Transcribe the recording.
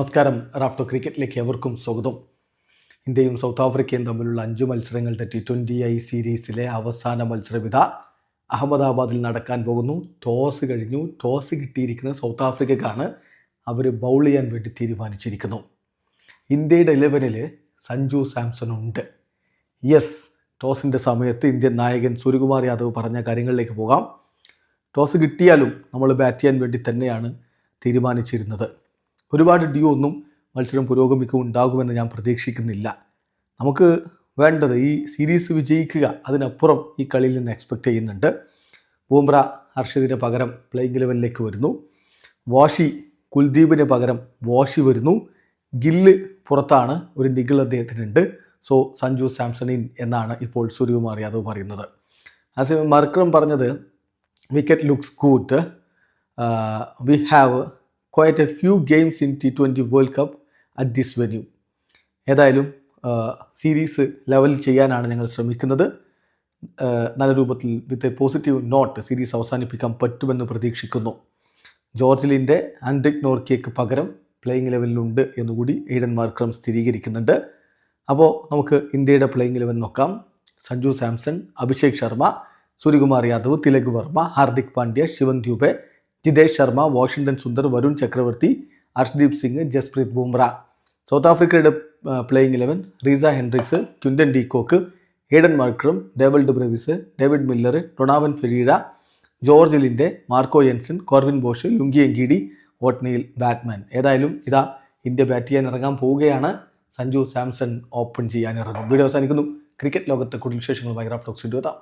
നമസ്കാരം. റാഫ്റ്റോ ക്രിക്കറ്റിലേക്ക് എവർക്കും സ്വാഗതം. ഇന്ത്യയും സൗത്ത് ആഫ്രിക്കയും തമ്മിലുള്ള അഞ്ച് മത്സരങ്ങളുടെ ടി ട്വന്റി ഐ സീരീസിലെ അവസാന മത്സരം ഇതാ അഹമ്മദാബാദിൽ നടക്കാൻ പോകുന്നു. ടോസ് കഴിഞ്ഞു. ടോസ് കിട്ടിയിരിക്കുന്ന സൗത്ത് ആഫ്രിക്കക്കാണ്. അവർ ബൗൾ ചെയ്യാൻ വേണ്ടി തീരുമാനിച്ചിരിക്കുന്നു. ഇന്ത്യയുടെ ഇലവനിൽ സഞ്ജു സാംസൺ ഉണ്ട്. യെസ് ടോസിന്റെ സമയത്ത് ഇന്ത്യൻ നായകൻ സൂര്യകുമാർ യാദവ് പറഞ്ഞ കാര്യങ്ങളിലേക്ക് പോകാം. ടോസ് കിട്ടിയാലും നമ്മൾ ബാറ്റ് ചെയ്യാൻ വേണ്ടി തന്നെയാണ് തീരുമാനിച്ചിരുന്നത്. ഒരുപാട് ഡ്യൂ ഒന്നും മത്സരം പുരോഗമിക്കും ഉണ്ടാകുമെന്ന് ഞാൻ പ്രതീക്ഷിക്കുന്നില്ല. നമുക്ക് വേണ്ടത് ഈ സീരീസ് വിജയിക്കുക. അതിനപ്പുറം ഈ കളിയിൽ നിന്ന് എക്സ്പെക്റ്റ് ചെയ്യുന്നുണ്ട്. ബൂംറ ഹർഷദിന് പകരം പ്ലേയിങ് ലെവലിലേക്ക് വരുന്നു. വാഷി കുൽദീപിന് പകരം വാഷി വരുന്നു. ഗില്ല് പുറത്താണ് ഒരു നിഗിൾ അദ്ദേഹത്തിനുണ്ട്. സോ സഞ്ജു സാംസണിൻ എന്നാണ് ഇപ്പോൾ സൂര്യകുമാർ യാദവ് പറയുന്നത്. ആസ് മർക്രം പറഞ്ഞത് wicket looks good we have quite a few games in T twenty World Cup at this venue ഏതായാലും സീരീസ് ലെവൽ ചെയ്യാനാണ് ഞങ്ങൾ ശ്രമിക്കുന്നത്. നല്ല രൂപത്തിൽ with a positive note series അവസാനിപ്പിക്കാൻ പറ്റുമെന്ന് പ്രതീക്ഷിക്കുന്നു. ജോർജിലിന്റെ ആൻഡ്രിക് നോർക്കിയക്ക് പകരം പ്ലേയിങ് ലെവലിലുണ്ട് എന്നുകൂടി എയ്ഡൻ മാർക്രം സ്ഥിരീകരിക്കുന്നുണ്ട്. അപ്പോൾ നമുക്ക് ഇന്ത്യയുടെ പ്ലേയിങ് ലെവൽ നോക്കാം. സഞ്ജു സാംസൺ അഭിഷേക് ശർമ്മ സൂര്യകുമാർ യാദവ് തിലക് വർമ്മ ഹാർദിക് പാണ്ഡ്യ ശിവൻ ദ്യൂബെ ജിതേഷ് ശർമ്മ വാഷിംഗ്ടൺ സുന്ദർ വരുൺ ചക്രവർത്തി അർഷ്ദീപ് സിംഗ് ജസ്പ്രീത് ബുംറ. സൗത്ത് ആഫ്രിക്കയുടെ playing eleven Reeza Hendricks Quinton de Kock Aiden Markram Dewald Brevis David Miller Donovan Ferreira George Linde Marco Jansen Corbin Bosch Lungi Ngidi Ottneil Baartman. ഏതായാലും ഇതാ India bat ചെയ്യാൻ ഇറങ്ങാൻ പോവുകയാണ്. സഞ്ജു സാംസൺ ഓപ്പൺ ചെയ്യാൻ ഇറങ്ങും. Video അവസാനിക്കുന്നു. ക്രിക്കറ്റ് ലോകത്തെ കൂടുതൽ വിശേഷങ്ങളുമായി റാഫ്റ്റോക്സ് എത്താം